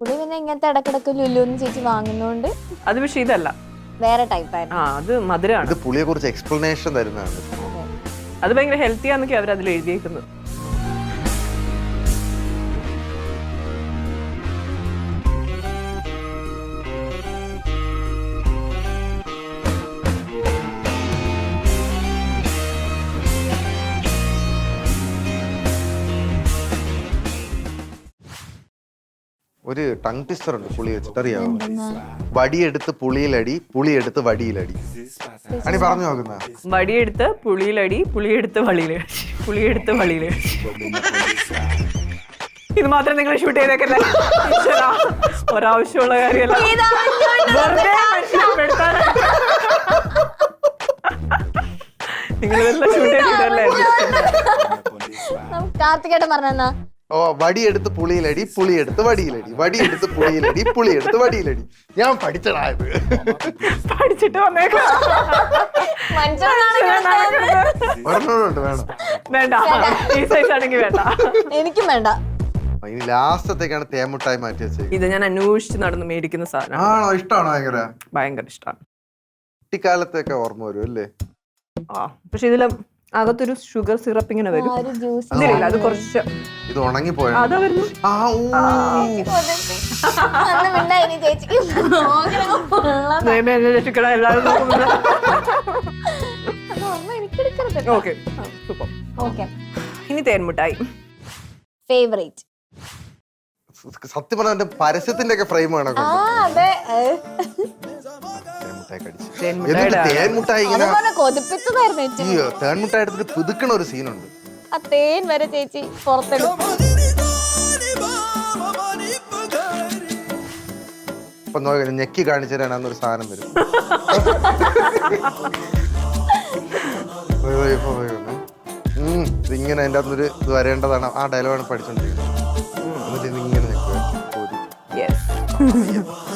പുളി പിന്നെ ഇങ്ങനത്തെ ഇടക്കിടക്ക് ലുലുന്ന് ചേച്ചി വാങ്ങുന്നോണ്ട് അത് പക്ഷേ ഇതല്ല. വേറെ ടൈപ്പായിരുന്നു ആ അത് മധുരമാണ് ഇത് പുളിയെ കുറിച്ച് എക്സ്പ്ലനേഷൻ തരുന്നതാണ്. അത്. ഭയങ്കര ഹെൽത്തിയാന്നൊക്കെ അവർ അതിൽ എഴുതിയേക്കുന്നത്. ഒരു ടങ് ട്വിസ്റ്റർ ഉണ്ട് പുളി വെച്ചിട്ട്. അറിയാമോ വടിയെടുത്ത് പുളിയിലടി പുളിയെടുത്ത് വടിയിലടി. അണി പറഞ്ഞു നോക്കുന്ന. വടിയെടുത്ത് പുളിയിലടി പുളിയെടുത്ത് വളിയിലടി പുളിയെടുത്ത് വളിയിലടി. ഇത് മാത്രം നിങ്ങൾ ഷൂട്ട് ചെയ്തേക്കല്ല? ഒരാവശ്യമുള്ള കാര്യമല്ല. വെറുതെ. നിങ്ങൾ ഇതെല്ലാം ഷൂട്ട് ചെയ്തിട്ടല്ലേ? കാർത്തികേട്ടൻ പറഞ്ഞെന്നാ? ഓ വടിയെടുത്ത് പുളിയിലടി പുളിയെടുത്ത് വടിയിലടി. വടിയെടുത്ത് പുളിയിലടി പുളിയെടുത്ത് വടിയിലടി. ഞാൻ പഠിച്ചടായത് പഠിച്ചിട്ട് വന്നേക്കാം. വേണം. വേണ്ട. ഈ സൈസ് ആണെങ്കിൽ വേണ്ട. എനിക്കും വേണ്ട. ഇനി ലാസ്റ്റത്തേക്കാണ് തേമുട്ടായി മാറ്റി വെച്ചത് ഇത് ഞാൻ അന്വേഷിച്ച് നടന്ന് മേടിക്കുന്ന സാധനം ആണോ? ഇഷ്ടമാണോ ഭയങ്കര? ഭയങ്കര ഇഷ്ടമാണ് കുട്ടിക്കാലത്തൊക്കെ ഓർമ്മ വരും അല്ലേ? ആ പക്ഷെ ഇതിലും അകത്തൊരു ഷുഗർ സിറപ്പ് ഇങ്ങനെ വരും. ഒരു ജ്യൂസ് ഇതിലില്ല അത് കുറച്ച് ഇത് ഉണങ്ങി അതാ വരുന്നു. ദൈവമേ, എന്നെ രക്ഷിക്കണം, എല്ലാവരും ഓക്കെ സൂപ്പർ ഇനി തേൻമുട്ടായി ഫേവറേറ്റ് സത്യം പറഞ്ഞ എന്റെ പരസ്യത്തിന്റെ ഒക്കെ ഫ്രെയിം കടിച്ച് ഇങ്ങനെ? അതുപോലെ കൊതിപ്പിച്ചതായിരുന്നു ചേച്ചി. എടുത്തിട്ട് പിതുക്കണ ഒരു സീനുണ്ട്. ആ തേൻ വരെ ചേച്ചി പുറത്തെടുക്കും നോക്കി ഞെക്കി കാണിച്ചു സാധനം വരും. പോയി, പോയി, പോയി, ഒരു- ഉം, ഇതിങ്ങനെ അതിന്റെ അകത്തൊരു ഇത് വരേണ്ടതാണ്. ആ ഡയലോഗാണ് പഠിച്ചോണ്ടിരിക്കുന്നത്. എന്നിട്ട് ഇതിങ്ങനെ നിൽക്കുക. പോരി. യെസ്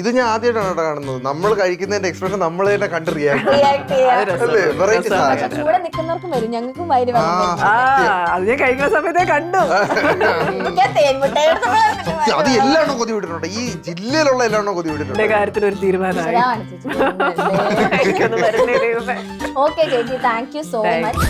ഇത് ഞാൻ ആദ്യമായിട്ടാണ് കേട്ടോ കാണുന്നത്. നമ്മൾ കഴിക്കുന്നതിന്റെ എക്സ്പ്രഷൻ നമ്മൾ തന്നെ കണ്ട് റിയാക്ട് അല്ലേ? വെറൈറ്റി രസമാണ്. സാധനം. കൂടെ നിൽക്കുന്നവർക്കും വരും. ഞങ്ങൾക്കും വരും ആ ആ അത് ഞാൻ കഴിക്കുന്ന സമയത്തേ കണ്ടു. അത് എല്ലാണോ കൊതി വിട്ടിട്ടുണ്ട്. ഈ ജില്ലയിലുള്ള എല്ലാണോ കൊതി വിട്ടിട്ടുണ്ട്. എന്റെ കാര്യത്തിൽ ഒരു തീരുമാനമായി. ഓക്കെ ചേച്ചി. Thank you so much